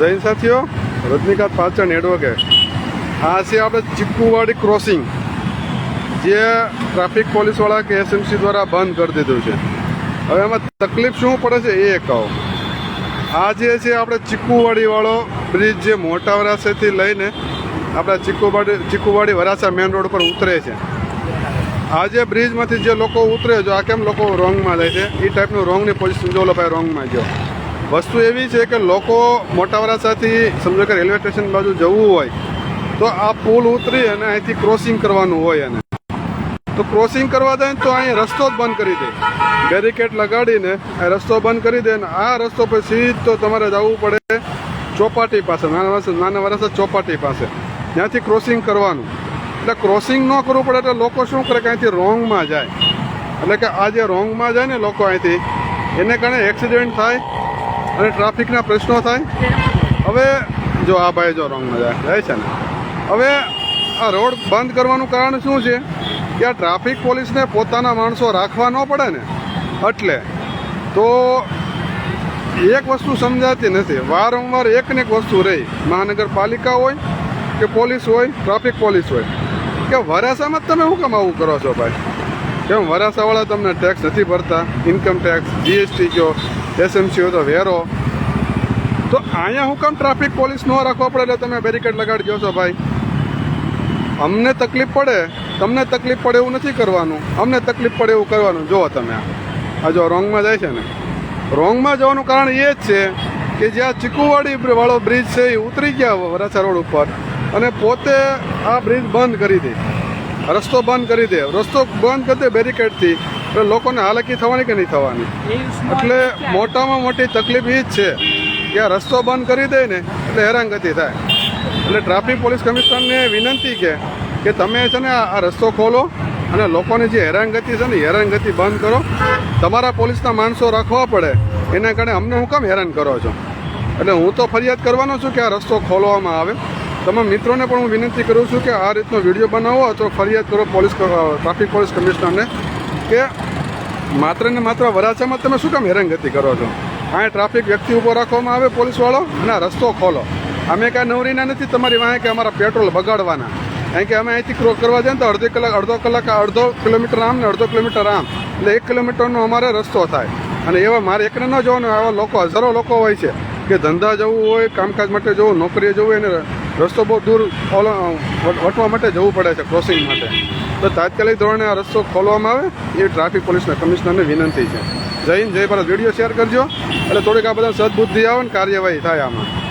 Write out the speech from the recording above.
જૈન સાથીઓ, રજનીકાંત પાચન એડવોકેટ આ છે આપણે ચીકુવાડી ક્રોસિંગ જે ટ્રાફિક પોલીસવાળા કે એસએમસી દ્વારા બંધ કરી દીધું છે. હવે એમાં તકલીફ શું પડે છે એ કહો. આ જે છે આપણે ચીકુવાડીવાળો બ્રિજ જે મોટા વરાસેથી લઈને આપણા ચીકુવાડી ચીકુવાડી વરાસા મેન રોડ પર ઉતરે છે. આ જે બ્રિજમાંથી જે લોકો ઉતરે છે, આ કેમ લોકો રોંગમાં લે છે? એ ટાઈપનું રોંગની પોઝિશન જો ભાઈ રોંગમાં ગયો. વસ્તુ એવી છે કે લોકો મોટા વરાછાથી સમજો કે રેલવે સ્ટેશન બાજુ જવું હોય, તો આ પુલ ઉતરી અને અહીંથી ક્રોસિંગ કરવાનું હોય એને. તો ક્રોસિંગ કરવા દે તો અહીં રસ્તો જ બંધ કરી દે. બેરિકેડ લગાડીને આ રસ્તો બંધ કરી દે ને આ રસ્તો પછી સીધો તમારે જવું પડે ચોપાટી પાસે, નાના વરસ નાના વરસ ચોપાટી પાસે. ત્યાંથી ક્રોસિંગ કરવાનું. એટલે ક્રોસિંગ ન કરવું પડે એટલે લોકો શું કરે કે અહીંથી રોંગમાં જાય. એટલે કે આ જે રોંગમાં જાય ને લોકો અહીંથી, એને કારણે એક્સિડન્ટ થાય અને ટ્રાફિકના પ્રશ્નો થાય. હવે જો આ ભાઈ જો રોંગ જાય. જાય છે ને? હવે આ રોડ બંધ કરવાનું કારણ શું છે? કે આ ટ્રાફિક પોલીસને પોતાના માણસો રાખવા ન પડે ને. એટલે તો એક વસ્તુ સમજાતી નથી. વારંવાર એક ને એક વસ્તુ રહી. મહાનગરપાલિકા હોય કે પોલીસ હોય, ટ્રાફિક પોલીસ હોય. કે વરાસામાં તમે શું કામ આવું કરો છો ભાઈ? કેમ? વરાસાવાળા તમને ટેક્સ નથી ભરતા. ઇન્કમ ટેક્સ જીએસટી કયો. એસએમસી હોય તો વેરો. તો અહીંયા હું કામ ટ્રાફિક પોલીસ ન રાખવા પડે એટલે તમે બેરિકેડ લગાડી દો છો ભાઈ. અમને તકલીફ પડે. તમને તકલીફ પડે એવું નથી કરવાનું. અમને તકલીફ પડે એવું કરવાનું. જુઓ તમે આ. જો રોંગમાં જાય છે ને. રોંગમાં જવાનું કારણ એ જ છે કે જ્યાં ચીકુવાડી વાળો બ્રિજ છે એ ઉતરી ગયા વરાછા રોડ ઉપર અને પોતે આ બ્રિજ બંધ કરી દે. રસ્તો બંધ કરી દે. રસ્તો બંધ કરી દે બેરિકેડથી એટલે લોકોને હાલાકી થવાની કે નહીં થવાની? એટલે મોટામાં મોટી તકલીફ એ જ છે કે આ રસ્તો બંધ કરી દે ને એટલે હેરાનગતિ થાય. એટલે ટ્રાફિક પોલીસ કમિશનરને વિનંતી કે કે તમે છે ને આ રસ્તો ખોલો અને લોકોની જે હેરાનગતિ છે ને હેરાનગતિ બંધ કરો. તમારા પોલીસના માણસો રાખવા પડે. એના કારણે અમને હું કેમ હેરાન કરો છો? એટલે હું તો ફરિયાદ કરવાનો છું કે આ રસ્તો ખોલવામાં આવે. તમામ મિત્રોને પણ હું વિનંતી કરું છું કે આ રીતનો વીડિયો બનાવો અથવા ફરિયાદ કરો પોલીસ ટ્રાફિક પોલીસ કમિશનરને. કે માત્ર ને માત્ર વરાછામાં તમે શું કામ હેરાનગતિ કરો છો? અહીંયા ટ્રાફિક વ્યક્તિ ઊભો રાખવામાં આવે પોલીસવાળો અને રસ્તો ખોલો. અમે કાંઈ નવરીના નથી, તમારી વાંહે કે અમારા પેટ્રોલ બગાડવાના. કારણ કે અમે અહીંથી ક્રોસ કરવા જાય તો અડધી કલાક, અડધો કલાક, અડધો કિલોમીટર આમ ને અડધો કિલોમીટર આમ. એટલે એક કિલોમીટરનો અમારે રસ્તો થાય. અને એવા મારે એકને ન જવાનું, આવા લોકો, હજારો લોકો હોય છે કે ધંધા જવું હોય, કામકાજ માટે જવું, નોકરીએ જવું હોય અને રસ્તો બહુ દૂર વટવા માટે જવું પડે છે ક્રોસિંગ માટે. તો તાત્કાલિક ધોરણે આ રસ્તો ખોલવામાં આવે, એ ટ્રાફિક પોલીસના કમિશનરને વિનંતી છે. જય હિન્દ, જય ભારત. વીડિયો શેર કરજો. એટલે થોડીક આ બધા સદબુદ્ધિ આવે ને કાર્યવાહી થાય આમાં.